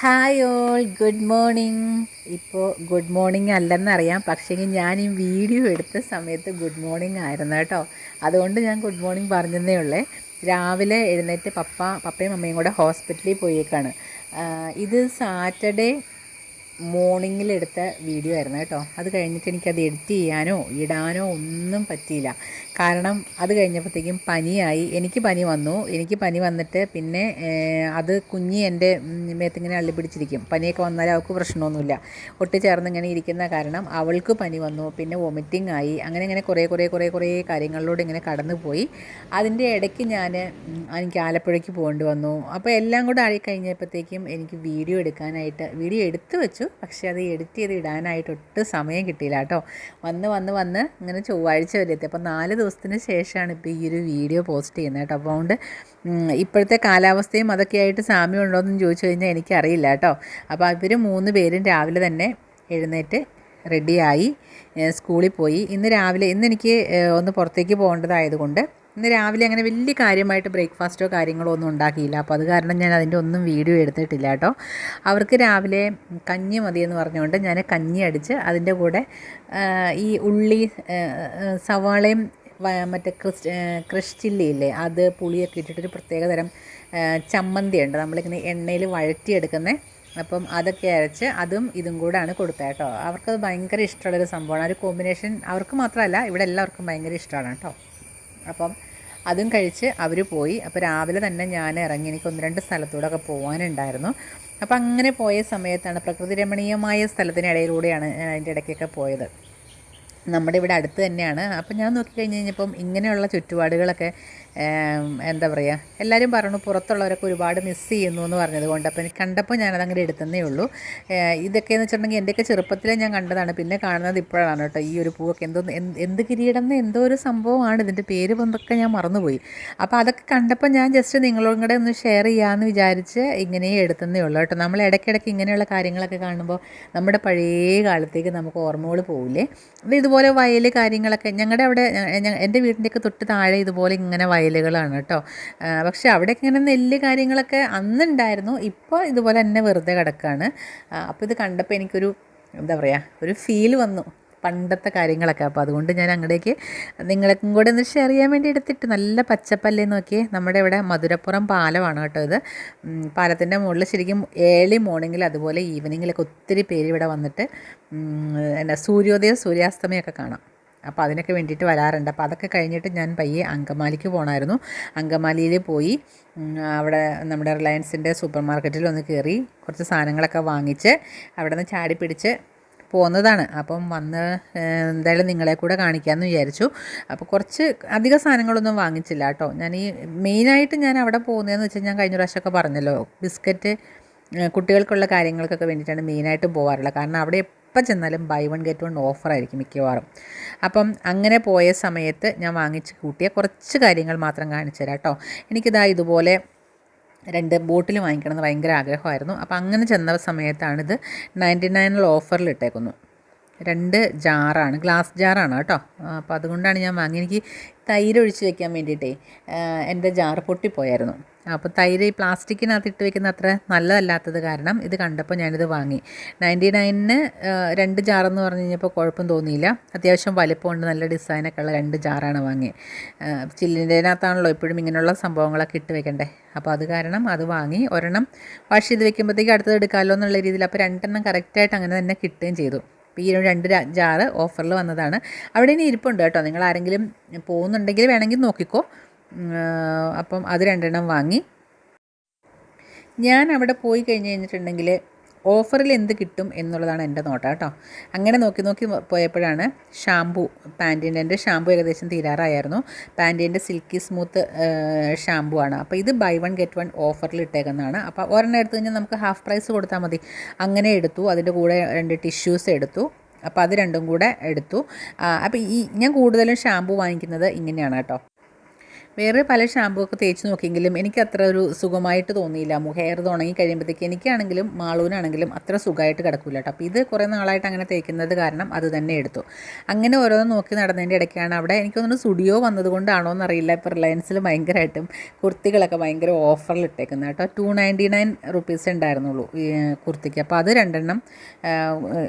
Hi all good morning. ഇപ്പോൾ good morning അല്ലെന്നറിയാം. പക്ഷേ ഞാൻ ഈ വീഡിയോ എടുത്ത സമയത്ത് ഗുഡ് മോർണിംഗ് ആയിരുന്നു കേട്ടോ. അതുകൊണ്ട് ഞാൻ ഗുഡ് മോർണിംഗ് പറഞ്ഞതേ ഉള്ളേ. രാവിലെ എഴുന്നേറ്റ് പപ്പ പപ്പയും അമ്മയും കൂടെ ഹോസ്പിറ്റലിൽ പോയേക്കാണ്. ഇത് സാറ്റർഡേ മോർണിംഗിൽ എടുത്ത വീഡിയോ ആയിരുന്നു കേട്ടോ. അത് കഴിഞ്ഞിട്ട് എനിക്കത് എഡിറ്റ് ചെയ്യാനോ ഇടാനോ ഒന്നും പറ്റിയില്ല. കാരണം അത് കഴിഞ്ഞപ്പോഴത്തേക്കും പനിയായി. എനിക്ക് പനി വന്നു. എനിക്ക് പനി വന്നിട്ട് പിന്നെ അത് കുഞ്ഞി എന്റെ മേത്തിങ്ങനെ അള്ളി പിടിച്ചിരിക്കും. പനിയൊക്കെ വന്നാൽ അവൾക്ക് പ്രശ്നമൊന്നുമില്ല. ഒട്ടി ചേർന്ന് ഇങ്ങനെ ഇരിക്കുന്ന കാരണം അവൾക്ക് പനി വന്നു. പിന്നെ വൊമിറ്റിംഗ് ആയി. അങ്ങനെ ഇങ്ങനെ കുറേ കുറേ കുറേ കുറേ കാര്യങ്ങളിലൂടെ ഇങ്ങനെ കടന്നുപോയി. അതിന്റെ ഇടയ്ക്ക് ഞാൻ എനിക്ക് ആലപ്പുഴയ്ക്ക് പോകേണ്ടി വന്നു. അപ്പോൾ എല്ലാം കൂടെ ആയി കഴിഞ്ഞപ്പോഴത്തേക്കും എനിക്ക് വീഡിയോ എടുക്കാനായിട്ട് വീഡിയോ എടുത്തു വെച്ചു. പക്ഷേ അത് എഡിറ്റ് ചെയ്ത് ഇടാനായിട്ട് ഒട്ടും സമയം കിട്ടിയില്ല കേട്ടോ. വന്ന് വന്ന് വന്ന് ഇങ്ങനെ ചൊവ്വാഴ്ച വരെ എത്തി. അപ്പോൾ നാല് ദിവസത്തിന് ശേഷമാണ് ഇപ്പോൾ ഈ ഒരു വീഡിയോ പോസ്റ്റ് ചെയ്യുന്നത് കേട്ടോ. അപ്പോൾ അതുകൊണ്ട് ഇപ്പോഴത്തെ കാലാവസ്ഥയും അതൊക്കെ ആയിട്ട് സാമ്യം ഉണ്ടോ എന്ന് ചോദിച്ചു കഴിഞ്ഞാൽ എനിക്കറിയില്ല കേട്ടോ. അപ്പോൾ ഇവർ മൂന്ന് പേരും രാവിലെ തന്നെ എഴുന്നേറ്റ് റെഡിയായി സ്കൂളിൽ പോയി. ഇന്ന് രാവിലെ ഇന്ന് എനിക്ക് ഒന്ന് പുറത്തേക്ക് പോകേണ്ടതായതുകൊണ്ട് ഇന്ന് രാവിലെ അങ്ങനെ വലിയ കാര്യമായിട്ട് ബ്രേക്ക്ഫാസ്റ്റോ കാര്യങ്ങളോ ഒന്നും ഉണ്ടാക്കിയില്ല. അപ്പോൾ അത് കാരണം ഞാൻ അതിന്റെ ഒന്നും വീഡിയോ എടുത്തിട്ടില്ല കേട്ടോ. അവർക്ക് രാവിലെ കഞ്ഞി മതിയെന്ന് പറഞ്ഞുകൊണ്ട് ഞാൻ കഞ്ഞി അടിച്ച് അതിന്റെ കൂടെ ഈ ഉള്ളി സവാളയും മറ്റേ ക്രിസ് ക്രിസ്റ്റില്ലേ ഇല്ലേ അത് പുളിയൊക്കെ ഇട്ടിട്ടൊരു പ്രത്യേക തരം ചമ്മന്തിയുണ്ട്. നമ്മളിങ്ങനെ എണ്ണയിൽ വഴറ്റിയെടുക്കുന്ന. അപ്പം അതൊക്കെ അരച്ച് അതും ഇതും കൂടാണ് കൊടുത്തത് കേട്ടോ. അവർക്കത് ഭയങ്കര ഇഷ്ടമുള്ളൊരു സംഭവമാണ്. ഒരു കോമ്പിനേഷൻ അവർക്ക് മാത്രമല്ല ഇവിടെ എല്ലാവർക്കും ഭയങ്കര ഇഷ്ടമാണ് കേട്ടോ. അപ്പം അതും കഴിച്ച് അവർ പോയി. അപ്പോൾ രാവിലെ തന്നെ ഞാൻ ഇറങ്ങി. എനിക്ക് ഒന്ന് രണ്ട് സ്ഥലത്തൂടെ ഒക്കെ പോകാനുണ്ടായിരുന്നു അപ്പോൾ അങ്ങനെ പോയ സമയത്താണ് പ്രകൃതി രമണീയമായ സ്ഥലത്തിനിടയിലൂടെയാണ് അതിന്റെ ഇടയ്ക്കൊക്കെ പോയത്. നമ്മുടെ ഇവിടെ അടുത്ത് തന്നെയാണ്. അപ്പം ഞാൻ നോക്കി നോക്കിക്കഴിഞ്ഞ് കഴിഞ്ഞപ്പം ഇങ്ങനെയുള്ള ചുറ്റുപാടുകളൊക്കെ എന്താ പറയുക എല്ലാവരും പറഞ്ഞു പുറത്തുള്ളവരൊക്കെ ഒരുപാട് മിസ് ചെയ്യുന്നു എന്ന് പറഞ്ഞത് കൊണ്ട്. അപ്പം കണ്ടപ്പോൾ ഞാനത് അങ്ങനെ എടുത്തന്നേ ഉള്ളൂ. ഇതൊക്കെയെന്ന് വെച്ചിട്ടുണ്ടെങ്കിൽ എന്റെയൊക്കെ ചെറുപ്പത്തിലേ ഞാൻ കണ്ടതാണ്. പിന്നെ കാണുന്നത് ഇപ്പോഴാണ് കേട്ടോ. ഈ ഒരു പൂവൊക്കെ എന്തോ എന്ത് കിരീടം എന്ന് എന്തോ ഒരു സംഭവമാണ്. ഇതിന്റെ പേര് എന്തൊക്കെ ഞാൻ മറന്നുപോയി. അപ്പോൾ അതൊക്കെ കണ്ടപ്പോൾ ഞാൻ ജസ്റ്റ് നിങ്ങളോടും കൂടെ ഒന്ന് ഷെയർ ചെയ്യാമെന്ന് വിചാരിച്ച് ഇങ്ങനെ എടുത്തതേ ഉള്ളൂ കേട്ടോ. നമ്മൾ ഇടയ്ക്കിടയ്ക്ക് ഇങ്ങനെയുള്ള കാര്യങ്ങളൊക്കെ കാണുമ്പോൾ നമ്മുടെ പഴയ കാലത്തേക്ക് നമുക്ക് ഓർമ്മകൾ പോവില്ലേ? അപ്പോൾ ഇതുപോലെ വയൽ കാര്യങ്ങളൊക്കെ. ഞങ്ങളുടെ അവിടെ എന്റെ വീടിന്റെയൊക്കെ തൊട്ട് താഴെ ഇതുപോലെ ഇങ്ങനെ വയലുകളാണ് കേട്ടോ. പക്ഷേ അവിടെയൊക്കെ ഇങ്ങനെ നെല്ല് കാര്യങ്ങളൊക്കെ അന്നുണ്ടായിരുന്നു. ഇപ്പോൾ ഇതുപോലെ തന്നെ വെറുതെ കിടക്കുകയാണ് അപ്പോൾ ഇത് കണ്ടപ്പോൾ എനിക്കൊരു എന്താ പറയുക ഒരു ഫീൽ വന്നു. പണ്ടത്തെ കാര്യങ്ങളൊക്കെ. അപ്പോൾ അതുകൊണ്ട് ഞാൻ അങ്ങടേക്ക് നിങ്ങൾക്കും കൂടെ ഒന്ന് ഷെയർ ചെയ്യാൻ വേണ്ടി എടുത്തിട്ട് നല്ല പച്ചപ്പല്ലേ നോക്കി നമ്മുടെ ഇവിടെ മധുരപ്പുറം പാലമാണ് കേട്ടോ ഇത്. പാലത്തിന്റെ മുകളിൽ ശരിക്കും ഏർലി മോർണിംഗിൽ അതുപോലെ ഈവനിങ്ങിലൊക്കെ ഒത്തിരി പേര് ഇവിടെ വന്നിട്ട് എന്നാ സൂര്യോദയം സൂര്യാസ്തമയമൊക്കെ കാണാം. അപ്പോൾ അതിനൊക്കെ വേണ്ടിയിട്ട് വരാറുണ്ട്. അപ്പോൾ അതൊക്കെ കഴിഞ്ഞിട്ട് ഞാൻ പയ്യെ അങ്കമാലിക്ക് പോകണമായിരുന്നു അങ്കമാലിയിൽ പോയി അവിടെ നമ്മുടെ റിലയൻസിന്റെ സൂപ്പർ മാർക്കറ്റിൽ ഒന്ന് കയറി കുറച്ച് സാധനങ്ങളൊക്കെ വാങ്ങിച്ച് അവിടെ നിന്ന് ചാടി പിടിച്ച് പോകുന്നതാണ് അപ്പം വന്ന് എന്തായാലും നിങ്ങളെ കൂടെ കാണിക്കാമെന്ന് വിചാരിച്ചു. അപ്പോൾ കുറച്ച് അധിക സാധനങ്ങളൊന്നും വാങ്ങിച്ചില്ല കേട്ടോ. ഞാൻ ഈ മെയിനായിട്ട് ഞാൻ അവിടെ പോകുന്നതെന്ന് വെച്ചാൽ ഞാൻ കഴിഞ്ഞ പ്രാവശ്യമൊക്കെ പറഞ്ഞല്ലോ. ബിസ്ക്കറ്റ് കുട്ടികൾക്കുള്ള കാര്യങ്ങൾക്കൊക്കെ വേണ്ടിയിട്ടാണ് മെയിനായിട്ട് പോകാറുള്ളത് കാരണം അവിടെ എപ്പോൾ ചെന്നാലും buy one get one offer ആയിരിക്കും മിക്കവാറും. അപ്പം അങ്ങനെ പോയ സമയത്ത് ഞാൻ വാങ്ങിച്ച് കൂട്ടിയ കുറച്ച് കാര്യങ്ങൾ മാത്രം കാണിച്ചു തരാം കേട്ടോ. എനിക്കിതാ ഇതുപോലെ രണ്ട് ബോട്ടിൽ വാങ്ങിക്കണം എന്ന് ഭയങ്കര ആഗ്രഹമായിരുന്നു. അപ്പോൾ അങ്ങനെ ചെന്ന സമയത്താണിത് നയന്റി നയനിൽ ഓഫറിൽ ഇട്ടേക്കുന്നു. രണ്ട് ജാറാണ് ഗ്ലാസ് ജാറാണ് കേട്ടോ. അപ്പോൾ അതുകൊണ്ടാണ് ഞാൻ വാങ്ങി എനിക്ക് തൈര് ഒഴിച്ച് വെക്കാൻ വേണ്ടിയിട്ടേ എന്റെ ജാറ് പൊട്ടിപ്പോയായിരുന്നു. അപ്പോൾ തൈര് ഈ പ്ലാസ്റ്റിക്കിനകത്ത് ഇട്ട് വെക്കുന്ന അത്ര നല്ലതല്ലാത്തത് കാരണം ഇത് കണ്ടപ്പോൾ ഞാനിത് വാങ്ങി. നയന്റി നയനിന് രണ്ട് ജാറെന്ന് പറഞ്ഞു കഴിഞ്ഞപ്പോൾ കുഴപ്പം തോന്നിയില്ല. അത്യാവശ്യം വലിപ്പമുണ്ട് നല്ല ഡിസൈനൊക്കെ ഉള്ള രണ്ട് ജാറാണ് വാങ്ങി ചില്ലിന്റെനകത്താണല്ലോ എപ്പോഴും ഇങ്ങനെയുള്ള സംഭവങ്ങളൊക്കെ ഇട്ട് വെക്കണ്ടേ? അപ്പോൾ അത് കാരണം അത് വാങ്ങി. ഒരെണ്ണം വാഷ് ചെയ്ത് വെക്കുമ്പോഴത്തേക്ക് അടുത്തത് എടുക്കാമല്ലോ എന്നുള്ള രീതിയിൽ അപ്പോൾ രണ്ടെണ്ണം കറക്റ്റായിട്ട് അങ്ങനെ തന്നെ കിട്ടുകയും ചെയ്തു. അപ്പോൾ ഈ രണ്ട് ജാറ് ഓഫറിൽ വന്നതാണ്. അവിടെ ഇനി ഇരിപ്പുണ്ട് കേട്ടോ. നിങ്ങൾ ആരെങ്കിലും പോകുന്നുണ്ടെങ്കിൽ വേണമെങ്കിൽ നോക്കിക്കോ. അപ്പം അത് രണ്ടെണ്ണം വാങ്ങി. ഞാൻ അവിടെ പോയി കഴിഞ്ഞ് കഴിഞ്ഞിട്ടുണ്ടെങ്കിൽ ഓഫറിൽ എന്ത് കിട്ടും എന്നുള്ളതാണ് എന്റെ നോട്ടം കേട്ടോ. അങ്ങനെ നോക്കി നോക്കി പോയപ്പോഴാണ് ഷാംപു പാന്റീന്റെ ഷാംപു ഏകദേശം തീരാറായിരുന്നു. പാന്റീന്റെ സിൽക്കി സ്മൂത്ത് ഷാംപു ആണ്. അപ്പോൾ ഇത് ബൈ വൺ ഗെറ്റ് വൺ ഓഫറിൽ ഇട്ടേക്കുന്നതാണ്. അപ്പോൾ ഒരെണ്ണം എടുത്തു കഴിഞ്ഞാൽ നമുക്ക് ഹാഫ് പ്രൈസ് കൊടുത്താൽ മതി. അങ്ങനെ എടുത്തു അതിന്റെ കൂടെ രണ്ട് ടിഷ്യൂസ് എടുത്തു. അപ്പോൾ അത് രണ്ടും കൂടെ എടുത്തു. അപ്പോൾ ഈ ഞാൻ കൂടുതലും ഷാംപു വാങ്ങിക്കുന്നത് ഇങ്ങനെയാണ് കേട്ടോ. വേറെ പല ഷാമ്പൂ ഒക്കെ തേച്ച് നോക്കിയെങ്കിലും എനിക്ക് അത്ര ഒരു സുഖമായിട്ട് തോന്നിയില്ല. ഹെയർ ഇത് ഉണങ്ങി കഴിയുമ്പോഴത്തേക്ക് എനിക്കാണെങ്കിലും മാളൂനാണെങ്കിലും അത്ര സുഖമായിട്ട് കിടക്കില്ല കേട്ടോ അപ്പോൾ ഇത് കുറേ നാളായിട്ട് അങ്ങനെ തേക്കുന്നത് കാരണം അത് തന്നെ എടുത്തു. അങ്ങനെ ഓരോന്ന് നോക്കി നടന്നതിന്റെ ഇടയ്ക്കാണ് അവിടെ എനിക്ക് തോന്നുന്നു സ്റ്റുഡിയോ വന്നതുകൊണ്ടാണോ എന്നറിയില്ല. ഇപ്പോൾ റിലയൻസിൽ ഭയങ്കരമായിട്ടും കുർത്തികളൊക്കെ ഭയങ്കര ഓഫറിൽ ഇട്ടേക്കുന്നത് കേട്ടോ ടു നയന്റി നയൻ റുപ്പീസ് ഉണ്ടായിരുന്നുള്ളൂ ഈ കുർത്തിക്ക്. അപ്പോൾ അത് രണ്ടെണ്ണം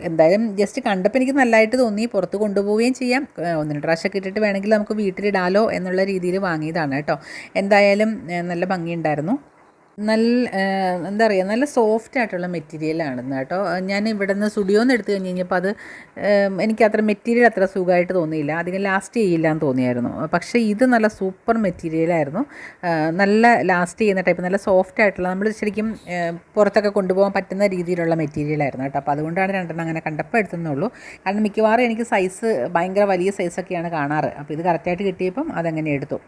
എന്തായാലും ജസ്റ്റ് കണ്ടപ്പോൾ എനിക്ക് നല്ലതായിട്ട് തോന്നി. പുറത്ത് കൊണ്ടുപോവുകയും ചെയ്യാം. ഒന്ന് രണ്ട് ഇട്ടിട്ട് വേണമെങ്കിൽ നമുക്ക് വീട്ടിലിടാലോ എന്നുള്ള രീതിയിൽ വാങ്ങിയതാണ് കേട്ടോ. എന്തായാലും നല്ല ഭംഗിയുണ്ടായിരുന്നു. നല്ല എന്താ പറയുക നല്ല സോഫ്റ്റ് ആയിട്ടുള്ള മെറ്റീരിയലാണെന്ന് കേട്ടോ. ഞാൻ ഇവിടെ നിന്ന് സ്റ്റുഡിയോ നിന്ന് എടുത്തു കഴിഞ്ഞ് കഴിഞ്ഞപ്പോൾ അത് എനിക്ക് അത്ര മെറ്റീരിയൽ അത്ര സുഖമായിട്ട് തോന്നിയില്ല. അധികം ലാസ്റ്റ് ചെയ്യില്ല എന്ന് തോന്നിയായിരുന്നു. പക്ഷേ ഇത് നല്ല സൂപ്പർ മെറ്റീരിയലായിരുന്നു നല്ല ലാസ്റ്റ് ചെയ്യുന്ന ടൈപ്പ് നല്ല സോഫ്റ്റ് ആയിട്ടുള്ള നമ്മൾ ശരിക്കും പുറത്തൊക്കെ കൊണ്ടുപോകാൻ പറ്റുന്ന രീതിയിലുള്ള മെറ്റീരിയലായിരുന്നു കേട്ടോ. അപ്പോൾ അതുകൊണ്ടാണ് രണ്ടെണ്ണം അങ്ങനെ കണ്ടപ്പോൾ എടുത്തുന്നുള്ളൂ കാരണം മിക്കവാറും എനിക്ക് സൈസ് ഭയങ്കര വലിയ സൈസൊക്കെയാണ് കാണാറ്. അപ്പോൾ ഇത് കറക്റ്റായിട്ട് കിട്ടിയപ്പം അതങ്ങനെ എടുത്തു.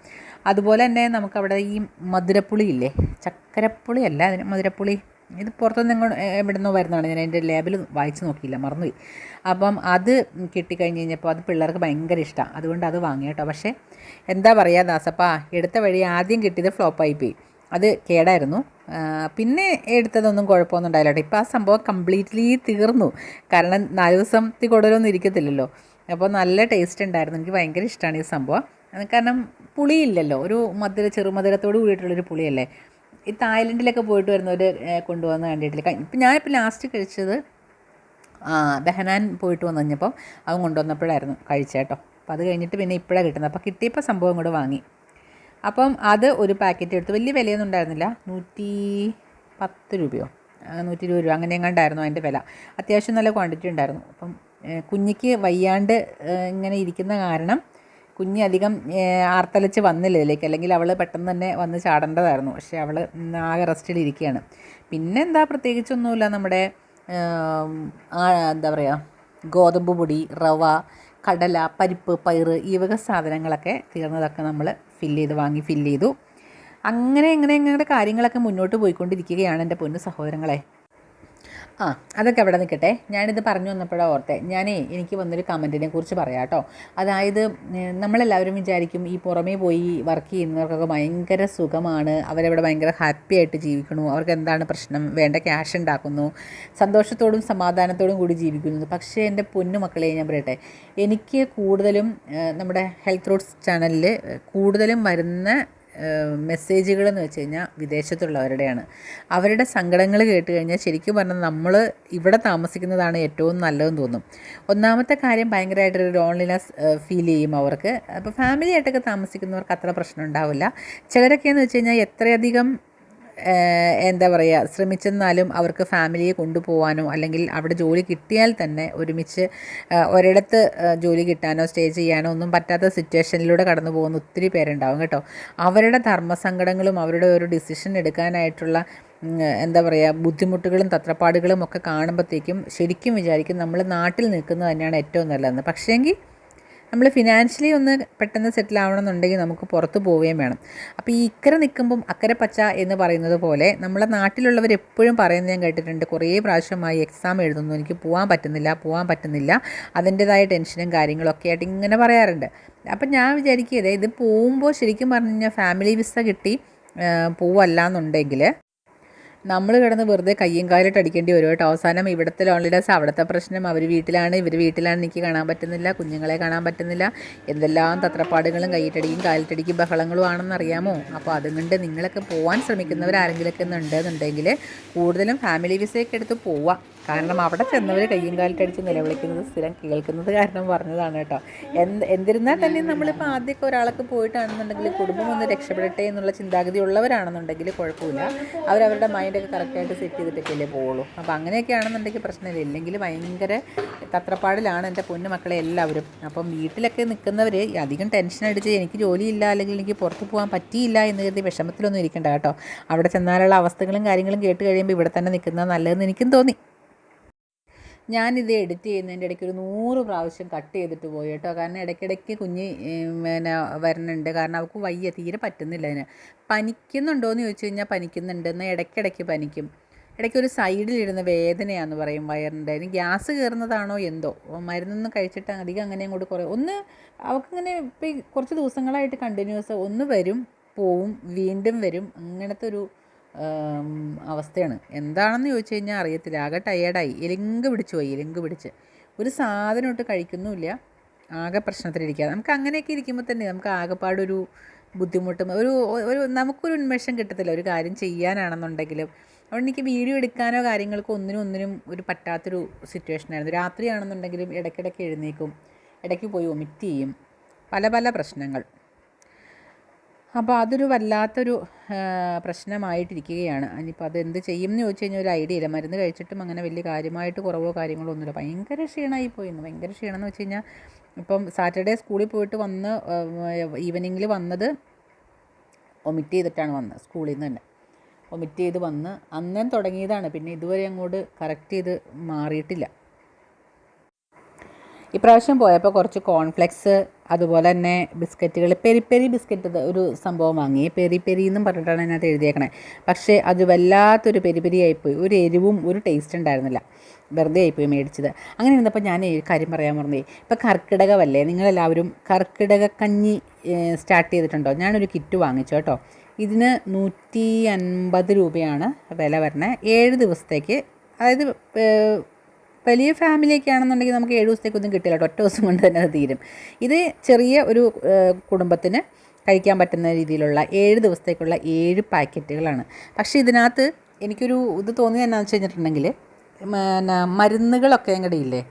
അതുപോലെ തന്നെ നമുക്കവിടെ ഈ മധുരപ്പുളി ഇല്ലേ ചക്കരപ്പുളി അല്ല അതിന് മധുരപ്പുളി. ഇത് പുറത്തുനിന്ന് നിങ്ങൾ എവിടെ നിന്നോ വരുന്നതാണ്. ഞാൻ അതിന്റെ ലേബിൾ വായിച്ച് നോക്കിയില്ല മറന്നുപോയി. അപ്പം അത് കിട്ടിക്കഴിഞ്ഞ് കഴിഞ്ഞപ്പോൾ അത് പിള്ളേർക്ക് ഭയങ്കര ഇഷ്ടമാണ് അതുകൊണ്ട് അത് വാങ്ങി കേട്ടോ. പക്ഷേ എന്താ പറയുക ദാസപ്പ എടുത്ത വഴി ആദ്യം കിട്ടിയത് ഫ്ലോപ്പായി പോയി അത് കേടായിരുന്നു. പിന്നെ എടുത്തതൊന്നും കുഴപ്പമൊന്നും ഉണ്ടായില്ല കേട്ടോ. ഇപ്പോൾ ആ സംഭവം കംപ്ലീറ്റ്ലി തീർന്നു. കാരണം നാല് ദിവസത്തിൽ കൂടുതലൊന്നും ഇരിക്കത്തില്ലല്ലോ. അപ്പോൾ നല്ല ടേസ്റ്റ് ഉണ്ടായിരുന്നു. എനിക്ക് ഭയങ്കര ഇഷ്ടമാണ് ഈ സംഭവം. കാരണം പുളിയില്ലല്ലോ. ഒരു മധുര ചെറുമധുരത്തോട് കൂടിയിട്ടുള്ളൊരു പുളിയല്ലേ. ഈ തായ്ലൻഡിലൊക്കെ പോയിട്ട് വരുന്നവർ കൊണ്ടുവന്ന് കണ്ടിട്ടില്ല. ഇപ്പം ഞാനിപ്പോൾ ലാസ്റ്റ് കഴിച്ചത് ബെഹനാൻ പോയിട്ട് വന്നു കഴിഞ്ഞപ്പോൾ അവൻ കൊണ്ടുവന്നപ്പോഴായിരുന്നു കഴിച്ചേട്ടോ അപ്പോൾ അത് കഴിഞ്ഞിട്ട് പിന്നെ ഇപ്പോഴാണ് കിട്ടുന്നത്. അപ്പോൾ കിട്ടിയപ്പോൾ സംഭവം കൂടെ വാങ്ങി. അപ്പം അത് ഒരു പാക്കറ്റ് എടുത്ത്. വലിയ വിലയൊന്നും ഉണ്ടായിരുന്നില്ല. നൂറ്റി പത്ത് രൂപയോ? നൂറ്റി ഇരുപത് രൂപ. അങ്ങനെ എങ്ങാണ്ടായിരുന്നു അതിന്റെ വില. അത്യാവശ്യം നല്ല ക്വാണ്ടിറ്റി ഉണ്ടായിരുന്നു. അപ്പം കുഞ്ഞിക്ക് വയ്യാണ്ട് ഇങ്ങനെ ഇരിക്കുന്ന കാരണം കുഞ്ഞ് അധികം ആർത്തലച്ച് വന്നില്ല ഇതിലേക്ക്. അല്ലെങ്കിൽ അവൾ പെട്ടെന്ന് തന്നെ വന്ന് ചാടേണ്ടതായിരുന്നു. പക്ഷേ അവൾ ആകെ റെസ്റ്റിൽ ഇരിക്കുകയാണ് പിന്നെ എന്താ പ്രത്യേകിച്ചൊന്നുമില്ല. നമ്മുടെ എന്താ പറയുക ഗോതമ്പ് പൊടി റവ കടല പരിപ്പ് പയറ് ഈ വക സാധനങ്ങളൊക്കെ തീർന്നതൊക്കെ നമ്മൾ ഫില്ല് ചെയ്ത് വാങ്ങി ഫില്ല് ചെയ്തു. അങ്ങനെ ഇങ്ങനെ ഇങ്ങനെ കാര്യങ്ങളൊക്കെ മുന്നോട്ട് പോയിക്കൊണ്ടിരിക്കുകയാണ് എന്റെ പൊന്നു സഹോദരങ്ങളെ. ആ. അതൊക്കെ അവിടെ നിൽക്കട്ടെ? ഞാനിത് പറഞ്ഞു വന്നപ്പോഴാണ് ഓർത്തെ. ഞാനേ എനിക്ക് വന്നൊരു കമന്റിനെ കുറിച്ച് പറയാം കേട്ടോ അതായത് നമ്മളെല്ലാവരും വിചാരിക്കും ഈ പുറമേ പോയി വർക്ക് ചെയ്യുന്നവർക്കൊക്കെ ഭയങ്കര സുഖമാണ്. അവരവിടെ ഭയങ്കര ഹാപ്പി ആയിട്ട് ജീവിക്കണു അവർക്ക് എന്താണ് പ്രശ്നം? വേണ്ട ക്യാഷ് ഉണ്ടാക്കുന്നു. സന്തോഷത്തോടും സമാധാനത്തോടും കൂടി ജീവിക്കുന്നു. പക്ഷേ എന്റെ പൊന്നു മക്കളെ ഞാൻ പറയട്ടെ. എനിക്ക് കൂടുതലും നമ്മുടെ ഹെൽത്ത് റൂട്ട്സ് ചാനലിൽ കൂടുതലും വരുന്ന മെസ്സേജുകൾ എന്ന് വെച്ച് കഴിഞ്ഞാൽ വിദേശത്തുള്ളവരുടെയാണ്. അവരുടെ സങ്കടങ്ങൾ കേട്ട് കഴിഞ്ഞാൽ ശരിക്കും പറഞ്ഞാൽ നമ്മൾ ഇവിടെ താമസിക്കുന്നതാണ് ഏറ്റവും നല്ലതെന്ന് തോന്നും. ഒന്നാമത്തെ കാര്യം ഭയങ്കരമായിട്ടൊരു ലോൺലിനെസ് ഫീൽ ചെയ്യും അവർക്ക്. അപ്പോൾ ഫാമിലി ആയിട്ടൊക്കെ താമസിക്കുന്നവർക്ക് അത്ര പ്രശ്നം ഉണ്ടാവില്ല. ചിലരൊക്കെയെന്ന് വെച്ച് കഴിഞ്ഞാൽ എത്രയധികം എന്താ പറയുക ശ്രമിച്ചെന്നാലും അവർക്ക് ഫാമിലിയെ കൊണ്ടുപോകാനോ അല്ലെങ്കിൽ അവിടെ ജോലി കിട്ടിയാൽ തന്നെ ഒരുമിച്ച് ഒരിടത്ത് ജോലി കിട്ടാനോ സ്റ്റേ ചെയ്യാനോ ഒന്നും പറ്റാത്ത സിറ്റുവേഷനിലൂടെ കടന്നു പോകുന്ന ഒത്തിരി പേരുണ്ടാവും കേട്ടോ. അവരുടെ ധർമ്മസങ്കടങ്ങളും അവരുടെ ഒരു ഡിസിഷൻ എടുക്കാനായിട്ടുള്ള എന്താ പറയുക ബുദ്ധിമുട്ടുകളും തത്രപ്പാടുകളും ഒക്കെ കാണുമ്പോഴത്തേക്കും ശരിക്കും വിചാരിക്കും നമ്മൾ നാട്ടിൽ നിൽക്കുന്നത് തന്നെയാണ് ഏറ്റവും നല്ലതെന്ന്. പക്ഷേങ്കിൽ നമ്മൾ ഫിനാൻഷ്യലി ഒന്ന് പെട്ടെന്ന് സെറ്റിൽ ആവണമെന്നുണ്ടെങ്കിൽ നമുക്ക് പുറത്ത് പോവുകയും വേണം. അപ്പോൾ ഈ ഇക്കരെ നിൽക്കുമ്പം അക്കരെ പച്ച എന്ന് പറയുന്നത് പോലെ നമ്മളെ നാട്ടിലുള്ളവർ എപ്പോഴും പറയുന്നത് ഞാൻ കേട്ടിട്ടുണ്ട് കുറേ പ്രാവശ്യമായി എക്സാം എഴുതുന്നു എനിക്ക് പോകാൻ പറ്റുന്നില്ല പോകാൻ പറ്റുന്നില്ല അതിന്റെതായ ടെൻഷനും കാര്യങ്ങളൊക്കെ ആയിട്ട് ഇങ്ങനെ പറയാറുണ്ട്. അപ്പം ഞാൻ വിചാരിക്കുക ഇത് പോകുമ്പോൾ ശരിക്കും പറഞ്ഞു കഴിഞ്ഞാൽ ഫാമിലി വിസ കിട്ടി പോവല്ല എന്നുണ്ടെങ്കിൽ നമ്മൾ കിടന്ന് വെറുതെ കയ്യും കാലിട്ട് അടിക്കേണ്ടി വരും കേട്ടോ. അവസാനം ഇവിടുത്തെ ലോൺലിനെസ് അവിടുത്തെ പ്രശ്നം അവർ വീട്ടിലാണ് ഇവർ വീട്ടിലാണ് എനിക്ക് കാണാൻ പറ്റുന്നില്ല കുഞ്ഞുങ്ങളെ കാണാൻ പറ്റുന്നില്ല. എന്തെല്ലാം തത്രപ്പാടുകളും കൈയിട്ടടിക്കും കാലിട്ടടിക്കും ബഹളങ്ങളും ആണെന്ന് അറിയാമോ? അപ്പോൾ അതുകൊണ്ട് നിങ്ങളൊക്കെ പോകാൻ ശ്രമിക്കുന്നവർ ആരെങ്കിലുമൊക്കെ ഉണ്ടെന്നുണ്ടെങ്കിൽ കൂടുതലും ഫാമിലി വിസയൊക്കെ എടുത്ത് പോവാം. കാരണം അവിടെ ചെന്നവർ കയ്യും കാലിട്ടടിച്ച് നിലവിളിക്കുന്നത് സ്ഥിരം കേൾക്കുന്നത് കാരണം പറഞ്ഞതാണ് കേട്ടോ. എന്ത് എന്തിരുന്നാൽ തന്നെ നമ്മളിപ്പോൾ ആദ്യമൊക്കെ ഒരാൾക്ക് പോയിട്ടാണെന്നുണ്ടെങ്കിൽ കുടുംബം ഒന്ന് രക്ഷപ്പെടട്ടെ എന്നുള്ള ചിന്താഗതി ഉള്ളവരാണെന്നുണ്ടെങ്കിൽ കുഴപ്പമില്ല. അവരവരുടെ മൈൻഡൊക്കെ കറക്റ്റായിട്ട് സെറ്റ് ചെയ്തിട്ടൊക്കെയല്ലേ പോകുള്ളൂ അപ്പോൾ അങ്ങനെയൊക്കെ ആണെന്നുണ്ടെങ്കിൽ പ്രശ്നമില്ല. ഇല്ലെങ്കിൽ ഭയങ്കര തത്രപ്പാടിലാണ് എന്റെ പൊന്നു മക്കളെ എല്ലാവരും. അപ്പം വീട്ടിലൊക്കെ നിൽക്കുന്നവർ അധികം ടെൻഷൻ അടിച്ച് എനിക്ക് ജോലിയില്ല അല്ലെങ്കിൽ എനിക്ക് പുറത്ത് പോകാൻ പറ്റിയില്ല എന്ന് കരുതി വിഷമത്തിലൊന്നും ഇരിക്കണ്ട കേട്ടോ. അവിടെ ചെന്നാലുള്ള അവസ്ഥകളും കാര്യങ്ങളും കേട്ട് കഴിയുമ്പോൾ ഇവിടെ തന്നെ നിൽക്കുന്നത് നല്ലതെന്ന് എനിക്കും തോന്നി. ഞാനിത് എഡിറ്റ് ചെയ്യുന്നതിന്റെ ഇടയ്ക്ക് ഒരു നൂറ് പ്രാവശ്യം കട്ട് ചെയ്തിട്ട് പോയി കേട്ടോ. കാരണം ഇടയ്ക്കിടയ്ക്ക് കുഞ്ഞ് പിന്നെ വരുന്നുണ്ട്. കാരണം അവൾക്ക് വയ്യ തീരെ പറ്റുന്നില്ല അതിന്. പനിക്കുന്നുണ്ടോയെന്ന് ചോദിച്ചു കഴിഞ്ഞാൽ പനിക്കുന്നുണ്ട്. എന്നാൽ ഇടയ്ക്കിടയ്ക്ക് പനിക്കും. ഇടയ്ക്ക് ഒരു സൈഡിലിരുന്ന് വേദനയാന്ന് പറയും വയറിന്റെ അതിന് ഗ്യാസ് കയറുന്നതാണോ എന്തോ. മരുന്നൊന്നും കഴിച്ചിട്ട് അധികം അങ്ങനെ അങ്ങോട്ട് കുറേ ഒന്ന് അവൾക്കിങ്ങനെ ഇപ്പം കുറച്ച് ദിവസങ്ങളായിട്ട് കണ്ടിന്യൂസ് ഒന്ന് വരും പോവും വീണ്ടും വരും. അങ്ങനത്തെ ഒരു അവസ്ഥയാണ്. എന്താണെന്ന് ചോദിച്ചു കഴിഞ്ഞാൽ അറിയത്തില്ല. ആകെ ടയേർഡായി എലിങ്ക് പിടിച്ചു പോയി എലിങ്ക് പിടിച്ച്. ഒരു സാധനം ഇട്ട് കഴിക്കുന്നുമില്ല. ആകെ പ്രശ്നത്തിലിരിക്കുക നമുക്ക് അങ്ങനെയൊക്കെ ഇരിക്കുമ്പോൾ തന്നെ നമുക്ക് ആകെപ്പാടൊരു ബുദ്ധിമുട്ടും ഒരു ഒരു നമുക്കൊരു ഉന്മേഷം കിട്ടത്തില്ല. ഒരു കാര്യം ചെയ്യാനാണെന്നുണ്ടെങ്കിലും. അതുകൊണ്ട് എനിക്ക് വീഡിയോ എടുക്കാനോ കാര്യങ്ങൾക്കോ ഒന്നിനും ഒന്നിനും ഒരു പറ്റാത്തൊരു സിറ്റുവേഷനായിരുന്നു. രാത്രിയാണെന്നുണ്ടെങ്കിലും ഇടയ്ക്കിടയ്ക്ക് എഴുന്നേക്കും ഇടയ്ക്ക് പോയി വൊമിറ്റ് ചെയ്യും. പല പല പ്രശ്നങ്ങൾ. അപ്പോൾ അതൊരു വല്ലാത്തൊരു പ്രശ്നമായിട്ടിരിക്കുകയാണ്. ഇനിയിപ്പോൾ അതെന്ത് ചെയ്യും എന്ന് ചോദിച്ചു കഴിഞ്ഞാൽ ഒരു ഐഡിയ ഇല്ല. മരുന്ന് കഴിച്ചിട്ടും അങ്ങനെ വലിയ കാര്യമായിട്ട് കുറവോ കാര്യങ്ങളോ ഒന്നുമില്ല. ഭയങ്കര ക്ഷീണമായി പോയിരുന്നു ഭയങ്കര ക്ഷീണം എന്ന് വെച്ച് കഴിഞ്ഞാൽ ഇപ്പം സാറ്റർഡേ സ്കൂളിൽ പോയിട്ട് വന്ന് ഈവനിങ്ങിൽ വന്നത് ഒമിറ്റ് ചെയ്തിട്ടാണ് വന്നത് സ്കൂളിൽ നിന്ന് തന്നെ. ഒമിറ്റ് ചെയ്ത് വന്ന് അന്നേ തുടങ്ങിയതാണ്. പിന്നെ ഇതുവരെ അങ്ങോട്ട് കറക്റ്റ് ചെയ്ത് മാറിയിട്ടില്ല. ഇപ്രാവശ്യം പോയപ്പോൾ കുറച്ച് കോൺഫ്ലെക്സ് അതുപോലെ തന്നെ ബിസ്ക്കറ്റുകൾ പെരി പെരി ബിസ്ക്കറ്റ് ഒരു സംഭവം വാങ്ങി. പെരി പെരി എന്നും പറഞ്ഞിട്ടാണ് അതിനകത്ത് എഴുതിയേക്കണേ. പക്ഷേ അത് വല്ലാത്തൊരു പെരി പെരി ആയിപ്പോയി. ഒരു എരിവും ഒരു ടേസ്റ്റ് ഉണ്ടായിരുന്നില്ല. വെറുതെ ആയിപ്പോയി മേടിച്ചത്. അങ്ങനെ ഇരുന്നപ്പോൾ ഞാൻ ഒരു കാര്യം പറയാൻ പറഞ്ഞേ ഇപ്പോൾ കർക്കിടകമല്ലേ നിങ്ങളെല്ലാവരും കർക്കിടക കഞ്ഞി സ്റ്റാർട്ട് ചെയ്തിട്ടുണ്ടോ? ഞാനൊരു കിറ്റ് വാങ്ങിച്ചു കേട്ടോ. ഇതിന് നൂറ്റി അൻപത് രൂപയാണ് വില വരുന്നത്. ഏഴ് ദിവസത്തേക്ക് അതായത് വലിയ ഫാമിലിയൊക്കെ ആണെന്നുണ്ടെങ്കിൽ നമുക്ക് ഏഴ് ദിവസത്തേക്കൊന്നും കിട്ടില്ല കേട്ടോ. ഒറ്റ ദിവസം കൊണ്ട് തന്നെ അത് തീരും. ഇത് ചെറിയ ഒരു കുടുംബത്തിന് കഴിക്കാൻ പറ്റുന്ന രീതിയിലുള്ള ഏഴ് ദിവസത്തേക്കുള്ള ഏഴ് പാക്കറ്റുകളാണ്. പക്ഷേ ഇതിനകത്ത് എനിക്കൊരു ഇത് തോന്നിയത് എന്നാന്ന് വെച്ച് കഴിഞ്ഞിട്ടുണ്ടെങ്കിൽ മരുന്നുകളൊക്കെ അങ്ങടെ ഇല്ലേ?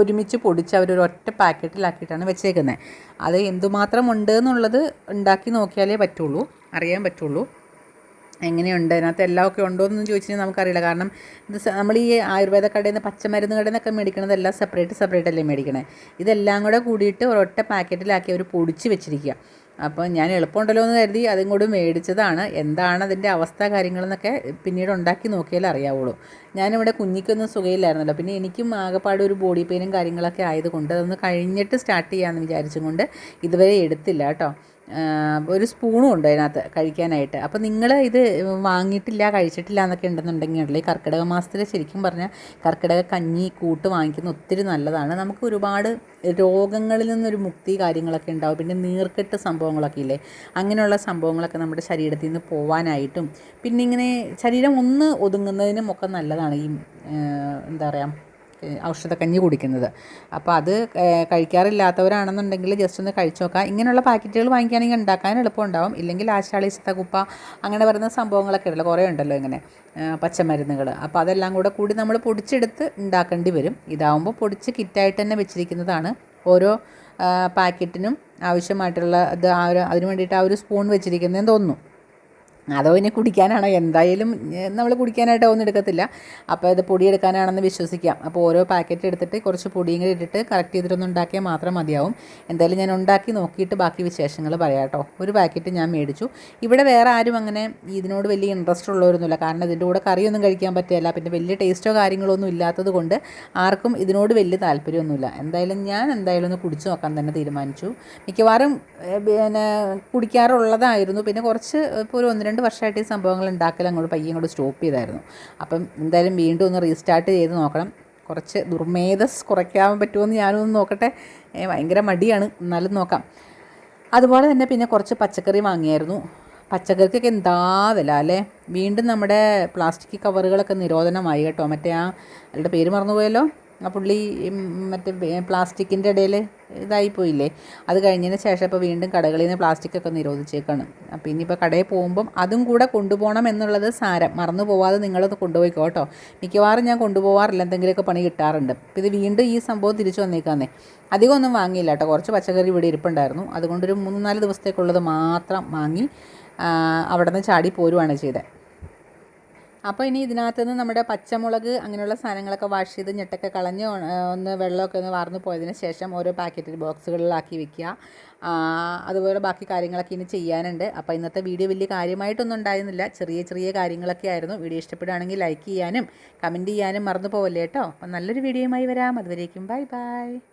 ഒരുമിച്ച് പൊടിച്ച് അവർ ഒരു ഒറ്റ പാക്കറ്റിലാക്കിയിട്ടാണ് വെച്ചേക്കുന്നത് അത് എന്തുമാത്രം ഉണ്ട് എന്നുള്ളത് ഉണ്ടാക്കി നോക്കിയാലേ പറ്റുള്ളൂ അറിയാൻ പറ്റുള്ളൂ. എങ്ങനെയുണ്ട്? അതിനകത്ത് എല്ലാം ഒക്കെ ഉണ്ടോ എന്ന് ചോദിച്ചാൽ നമുക്കറിയില്ല. കാരണം ഇത് നമ്മൾ ഈ ആയുർവേദ കടയിൽ നിന്ന് പച്ചമരുന്ന് കടയിൽ നിന്നൊക്കെ മേടിക്കണത് എല്ലാം സെപ്പറേറ്റ് സെപ്പറേറ്റ് അല്ലേ മേടിക്കണേ? ഇതെല്ലാം കൂടെ കൂടിയിട്ട് ഒരൊറ്റ പാക്കറ്റിലാക്കി അവർ പൊടിച്ച് വെച്ചിരിക്കുക അപ്പോൾ ഞാൻ എളുപ്പമുണ്ടല്ലോ എന്ന് കരുതി അതും കൂടി മേടിച്ചതാണ്. എന്താണ് അതിന്റെ അവസ്ഥ കാര്യങ്ങളെന്നൊക്കെ പിന്നീട് ഉണ്ടാക്കി നോക്കിയാലേ അറിയാവുള്ളൂ. ഞാനിവിടെ കുഞ്ഞിക്കൊന്നും സുഖയില്ലായിരുന്നല്ലോ. പിന്നെ എനിക്കും ആകെപ്പാട് ഒരു ബോഡി പെയിനും കാര്യങ്ങളൊക്കെ ആയതുകൊണ്ട് അതൊന്ന് കഴിഞ്ഞിട്ട് സ്റ്റാർട്ട് ചെയ്യാമെന്ന് വിചാരിച്ചും കൊണ്ട് ഇതുവരെ എടുത്തില്ല കേട്ടോ. ഒരു സ്പൂണും ഉണ്ട് അതിനകത്ത് കഴിക്കാനായിട്ട്. അപ്പോൾ നിങ്ങൾ ഇത് വാങ്ങിയിട്ടില്ല കഴിച്ചിട്ടില്ല എന്നൊക്കെ ഉണ്ടെന്നുണ്ടെങ്കിൽ ഈ കർക്കിടക മാസത്തിൽ ശരിക്കും പറഞ്ഞാൽ കർക്കിടക കഞ്ഞി കൂട്ട് വാങ്ങിക്കുന്ന ഒത്തിരി നല്ലതാണ്. നമുക്ക് ഒരുപാട് രോഗങ്ങളിൽ നിന്നൊരു മുക്തി കാര്യങ്ങളൊക്കെ ഉണ്ടാവും. പിന്നെ നീർക്കെട്ട് സംഭവങ്ങളൊക്കെ ഇല്ലേ? അങ്ങനെയുള്ള സംഭവങ്ങളൊക്കെ നമ്മുടെ ശരീരത്തിൽ നിന്ന് പോവാനായിട്ടും. പിന്നെ ഇങ്ങനെ ശരീരം ഒന്ന് ഒതുങ്ങുന്നതിനും ഒക്കെ നല്ലതാണ് ഈ എന്താ പറയുക ഔഷധക്കഞ്ഞി കുടിക്കുന്നത്. അപ്പോൾ അത് കഴിക്കാറില്ലാത്തവരാണെന്നുണ്ടെങ്കിൽ ജസ്റ്റ് ഒന്ന് കഴിച്ചു നോക്കാം ഇങ്ങനെയുള്ള പാക്കറ്റുകൾ വാങ്ങിക്കുകയാണെങ്കിൽ ഉണ്ടാക്കാൻ എളുപ്പമുണ്ടാവും. ഇല്ലെങ്കിൽ ആശാളി ചിത്തകുപ്പ അങ്ങനെ വരുന്ന സംഭവങ്ങളൊക്കെ ഉണ്ടല്ലോ കുറേ ഉണ്ടല്ലോ ഇങ്ങനെ പച്ചമരുന്നുകൾ. അപ്പോൾ അതെല്ലാം കൂടെ കൂടി നമ്മൾ പൊടിച്ചെടുത്ത് ഉണ്ടാക്കേണ്ടി വരും. ഇതാവുമ്പോൾ പൊടിച്ച് കിറ്റായിട്ട് തന്നെ വെച്ചിരിക്കുന്നതാണ്. ഓരോ പാക്കറ്റിനും ആവശ്യമായിട്ടുള്ള ഇത് ആ ഒരു അതിന് വേണ്ടിയിട്ട് ആ ഒരു സ്പൂൺ വെച്ചിരിക്കുന്നതെന്ന് തോന്നുന്നു. അതോ ഇനി കുടിക്കാനാണോ? എന്തായാലും നമ്മൾ കുടിക്കാനായിട്ട് ഒന്നും എടുക്കത്തില്ല. അപ്പോൾ ഇത് പൊടി പൊടിയെടുക്കാനാണെന്ന് വിശ്വസിക്കാം. അപ്പോൾ ഓരോ പാക്കറ്റ് എടുത്തിട്ട് കുറച്ച് പൊടിയും കൂടി ഇട്ടിട്ട് കറക്റ്റ് ചെയ്തിട്ടൊന്ന് ഉണ്ടാക്കിയാൽ മാത്രം മതിയാവും. എന്തായാലും ഞാൻ ഉണ്ടാക്കി നോക്കിയിട്ട് ബാക്കി വിശേഷങ്ങൾ പറയാം കേട്ടോ. ഒരു പാക്കറ്റ് ഞാൻ മേടിച്ചു. ഇവിടെ വേറെ ആരും അങ്ങനെ ഇതിനോട് വലിയ ഇൻട്രസ്റ്റ് ഉള്ളവരൊന്നുമില്ല. കാരണം ഇതിന്റെ കൂടെ കറിയൊന്നും കഴിക്കാൻ പറ്റില്ല പിന്നെ വലിയ ടേസ്റ്റോ കാര്യങ്ങളോ ഒന്നും ഇല്ലാത്തത് കൊണ്ട് ആർക്കും ഇതിനോട് വലിയ താല്പര്യമൊന്നുമില്ല. എന്തായാലും ഞാൻ എന്തായാലും ഒന്ന് കുടിച്ചു നോക്കാൻ തന്നെ തീരുമാനിച്ചു. മിക്കവാറും പിന്നെ കുടിക്കാറുള്ളതായിരുന്നു. പിന്നെ കുറച്ച് ഇപ്പോൾ ഒരു ഒന്ന് രണ്ട് വർഷമായിട്ട് ഈ സംഭവങ്ങൾ ഉണ്ടാക്കൽ അങ്ങോട്ട് പയ്യെ അങ്ങോട്ട് സ്റ്റോപ്പ് ചെയ്തായിരുന്നു. അപ്പം എന്തായാലും വീണ്ടും ഒന്ന് റീസ്റ്റാർട്ട് ചെയ്ത് നോക്കണം. കുറച്ച് ദുർമേധസ് കുറയ്ക്കാൻ പറ്റുമെന്ന് ഞാനൊന്ന് നോക്കട്ടെ. ഭയങ്കര മടിയാണ്. എന്നാലും നോക്കാം. അതുപോലെ തന്നെ പിന്നെ കുറച്ച് പച്ചക്കറി വാങ്ങിയായിരുന്നു. പച്ചക്കറിക്കൊക്കെ എന്താ വില അല്ലേ? വീണ്ടും നമ്മുടെ പ്ലാസ്റ്റിക് കവറുകളൊക്കെ നിരോധനമായി കേട്ടോ. മറ്റേ ആ അവരുടെ പേര് മറന്നുപോയല്ലോ? ആ പുള്ളി മറ്റേ പ്ലാസ്റ്റിക്കിന്റെ ഇടയിൽ ഇതായി പോയില്ലേ? അത് കഴിഞ്ഞതിന് ശേഷം ഇപ്പോൾ വീണ്ടും കടകളിൽ നിന്ന് പ്ലാസ്റ്റിക് ഒക്കെ നിരോധിച്ചേക്കാണ്. അപ്പോൾ ഇനിയിപ്പോൾ കടയിൽ പോകുമ്പം അതും കൂടെ കൊണ്ടുപോകണം എന്നുള്ളത് സാരം. മറന്നു പോവാതെ നിങ്ങളത് കൊണ്ടുപോയിക്കോ കേട്ടോ. മിക്കവാറും ഞാൻ കൊണ്ടുപോകാറില്ല എന്തെങ്കിലുമൊക്കെ പണി കിട്ടാറുണ്ട്. ഇത് വീണ്ടും ഈ സംഭവം തിരിച്ചു വന്നേക്കാന്നേ. അധികം ഒന്നും വാങ്ങിയില്ല കേട്ടോ. കുറച്ച് പച്ചക്കറി ഇവിടെ ഇരിപ്പുണ്ടായിരുന്നു. അതുകൊണ്ടൊരു മൂന്ന് നാല് ദിവസത്തേക്കുള്ളത് മാത്രം വാങ്ങി അവിടെ നിന്ന് ചാടി പോരുവാണ് ചെയ്തത് അപ്പോൾ ഇനി ഇതിനകത്ത് നിന്ന് നമ്മുടെ പച്ചമുളക് അങ്ങനെയുള്ള സാധനങ്ങളൊക്കെ വാഷ് ചെയ്ത് ഞെട്ടൊക്കെ കളഞ്ഞ് ഒന്ന് വെള്ളമൊക്കെ ഒന്ന് വാർന്നു പോയതിന് ശേഷം ഓരോ പാക്കറ്റ് ബോക്സുകളിലാക്കി വെക്കുക. അതുപോലെ ബാക്കി കാര്യങ്ങളൊക്കെ ഇനി ചെയ്യാനുണ്ട്. അപ്പോൾ ഇന്നത്തെ വീഡിയോ വലിയ കാര്യമായിട്ടൊന്നും ഉണ്ടായിരുന്നില്ല. ചെറിയ ചെറിയ കാര്യങ്ങളൊക്കെ ആയിരുന്നു. വീഡിയോ ഇഷ്ടപ്പെടുകയാണെങ്കിൽ ലൈക്ക് ചെയ്യാനും കമന്റ് ചെയ്യാനും മറന്നു പോവല്ലേ കേട്ടോ അപ്പം നല്ലൊരു വീഡിയോയുമായി വരാം. അതുവരേക്കും ബൈ ബൈ